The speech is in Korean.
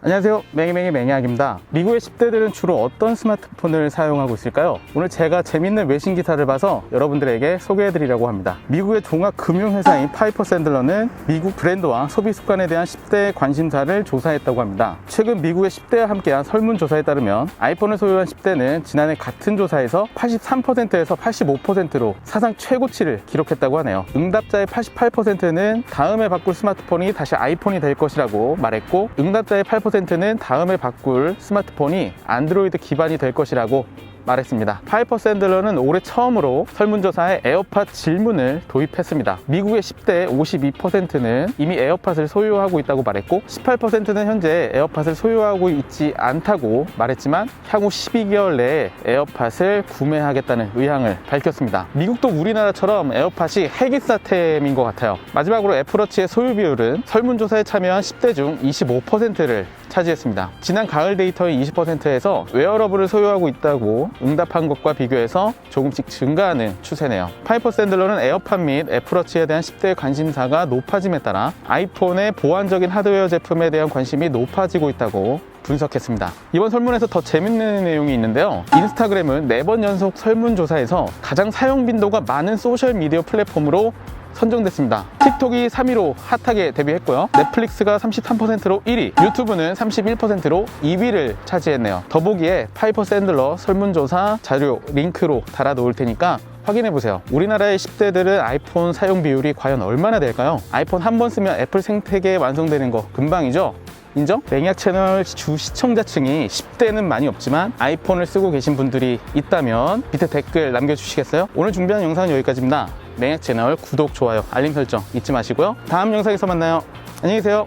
안녕하세요. 맹이맹이 맹이학입니다. 미국의 10대들은 주로 어떤 스마트폰을 사용하고 있을까요? 오늘 제가 재밌는 외신 기사를 봐서 여러분들에게 소개해드리려고 합니다. 미국의 종합 금융회사인 파이퍼 샌들러는 미국 브랜드와 소비 습관에 대한 10대 관심사를 조사했다고 합니다. 최근 미국의 10대와 함께한 설문조사에 따르면 아이폰을 소유한 10대는 지난해 같은 조사에서 83%에서 85%로 사상 최고치를 기록했다고 하네요. 응답자의 88%는 다음에 바꿀 스마트폰이 다시 아이폰이 될 것이라고 말했고 응답자의 8%는 다음에 바꿀 스마트폰이 안드로이드 기반이 될 것이라고 말했습니다. 파이퍼 샌들러는 올해 처음으로 설문조사에 에어팟 질문을 도입했습니다. 미국의 10대 52%는 이미 에어팟을 소유하고 있다고 말했고 18%는 현재 에어팟을 소유하고 있지 않다고 말했지만 향후 12개월 내에 에어팟을 구매하겠다는 의향을 밝혔습니다. 미국도 우리나라처럼 에어팟이 핵인싸템인 것 같아요. 마지막으로 애플워치의 소유 비율은 설문조사에 참여한 10대 중 25%를 차지했습니다. 지난 가을 데이터의 20%에서 웨어러블을 소유하고 있다고 응답한 것과 비교해서 조금씩 증가하는 추세네요. 파이퍼 샌들러는 에어팟 및 애플워치에 대한 10대의 관심사가 높아짐에 따라 아이폰의 보완적인 하드웨어 제품에 대한 관심이 높아지고 있다고 분석했습니다. 이번 설문에서 더 재밌는 내용이 있는데요. 인스타그램은 4번 연속 설문조사에서 가장 사용 빈도가 많은 소셜미디어 플랫폼으로 선정됐습니다. 틱톡이 3위로 핫하게 데뷔했고요. 넷플릭스가 33%로 1위, 유튜브는 31%로 2위를 차지했네요. 더보기에 파이퍼 샌들러 설문조사 자료 링크로 달아 놓을 테니까 확인해 보세요. 우리나라의 10대들은 아이폰 사용 비율이 과연 얼마나 될까요? 아이폰 한 번 쓰면 애플 생태계 완성되는 거 금방이죠? 인정? 맹약 채널 주 시청자층이 10대는 많이 없지만 아이폰을 쓰고 계신 분들이 있다면 밑에 댓글 남겨주시겠어요? 오늘 준비한 영상은 여기까지입니다. 맹약 채널 구독, 좋아요, 알림 설정 잊지 마시고요. 다음 영상에서 만나요. 안녕히 계세요.